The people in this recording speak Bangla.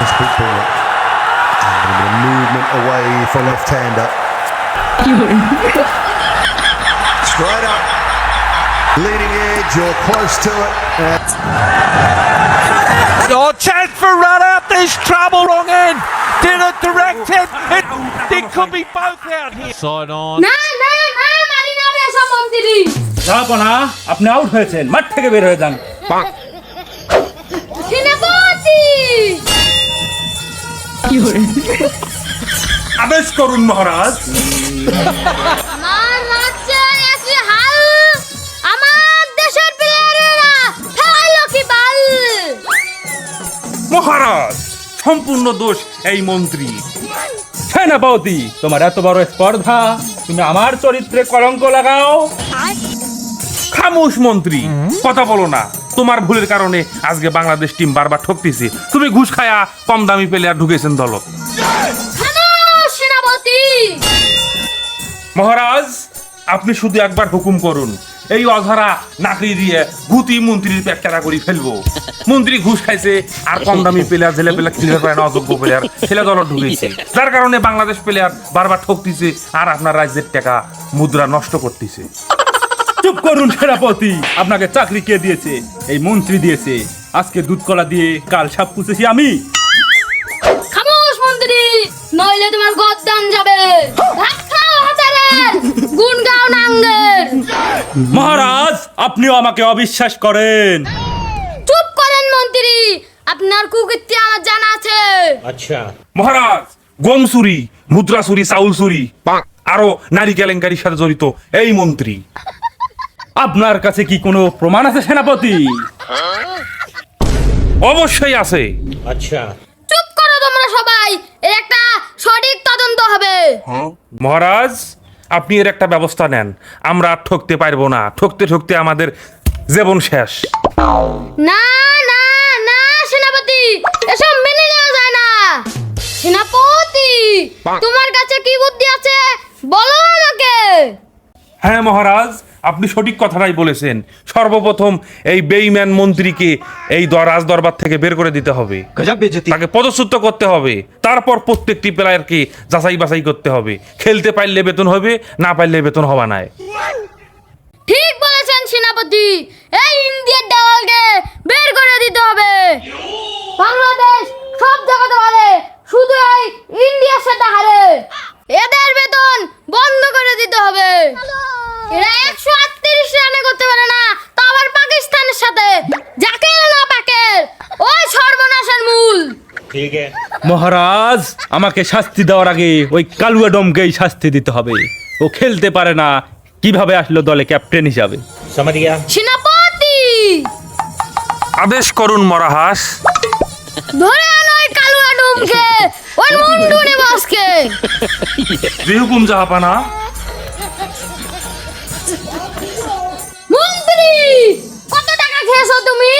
This quick ball. And a bit of movement away for left-hander. Straight up. Leading edge or close to it. Oh, chance for run out. There's trouble wrong end. Did it directed. It, it could be both out here. Side on. না না না মারি না রে সব মন্ত্রী জাহাপনা আপনি আউট হয়েছেন মাঠ থেকে বের হয়ে যান আদেশ করুন মহারাজ। মহারাজ সম্পূর্ণ দোষ এই মন্ত্রী। সেনাপতি তোমার এত বড় স্পর্ধা তুমি আমার চরিত্রে কলঙ্ক লাগাও। খামোশ মন্ত্রী কথা বলো না। তোমার ভুলের কারণে আজকে বাংলাদেশ টিম বারবার ঠকতেছে। তুমি ঘুষ খায়া কম দামি প্লেয়ার ঢুকেছেন সেনাপতি! মহারাজ আপনি শুধু একবার হুকুম করুন এই অধরা নাকড়ি দিয়ে গুতি মন্ত্রীর পেট কেনা করে ফেলব। মন্ত্রী ঘুষ খাইছে আর কম দামি প্লেয়ার ছেলে প্লেয়ার খেলতে পারে না অযোগ্য প্লেয়ার ছেলে দল ঢুকেছে। যার কারণে বাংলাদেশ প্লেয়ার বারবার ঠকতেছে আর আপনার রাজ্যের টাকা মুদ্রা নষ্ট করতেছে। চুপ করুন সেনাপতি। আপনাকে চাকরি কে দিয়েছে? এই মন্ত্রী দিয়েছে। আজকে দুধ কলা দিয়ে কাল সাপ পুষেছি আমি। খামোশ মন্ত্রী নইলে তোমার গদ্দান যাবে। ভাত খাও হাতারের গুণ গাও নাঙ্গের মহারাজ আপনিও আমাকে অবিশ্বাস করেন। চুপ করেন মন্ত্রী আপনার কুকীর্তি আমার জানা আছে। মহারাজ গম চুরি মুদ্রা চুরি চাউল চুরি আরও নারী কেলেঙ্কারির সাথে জড়িত এই মন্ত্রী। আপনার কাছে কি কোনো প্রমাণ আছে সেনাপতি? অবশ্যই আছে। আচ্ছা। চুপ করো তোমরা সবাই এর একটা সঠিক তদন্ত হবে। মহারাজ আপনি এর একটা ব্যবস্থা নেন। আমরা আর ঠকতে পারব না। ঠকতে ঠকতে আমাদের জীবন শেষ। না না না সেনাপতি এসব মেনে নেওয়া যায় না। সেনাপতি তোমার কাছে কি বুদ্ধি আছে বলো আমাকে। হ্যাঁ মহারাজ আপনি সঠিক কথাটাই বলেছেন। সর্বপ্রথম এই বেইম্যান মন্ত্রীকে এই রাজ দরবার থেকে বের করে দিতে হবে। তাকে পদচ্যুত করতে হবে। তারপর প্রত্যেকটি প্লেয়ারকে যাচাই বাছাই করতে হবে। খেলতে পারলে বেতন হবে না পারলে বেতন হবা নাই ঠিক বলেছেন সেনাপতি। এই ইন্ডিয়ার দেওয়ালকে বের করে দিতে হবে বাংলাদেশ সব জায়গাতে হারে শুধু এই ইন্ডিয়ার সাথে হারে এদের বেতন বন্ধ করে দিতে হবে এরা একশো আটত্রিশ রানে করতে পারে না তা আবার পাকিস্তানের সাথে যাকে না পাকের ওই সর্বনাশের মূল মহারাজ আমাকে শাস্তি দেওয়ার আগে ওই কালুয়া ডমকেই শাস্তি দিতে হবে। ও খেলতে পারে না কীভাবে আসলো দলে ক্যাপ্টেন হিসাবে? সেনাপতি! আদেশ করুন মরাহাস। ধরে আনো ওই কালুয়া ডুমকে ওই মুন্ডুনে বসকে হুকুম জাহাপানা। মন্ত্রী কত টাকা খেয়েছো তুমি?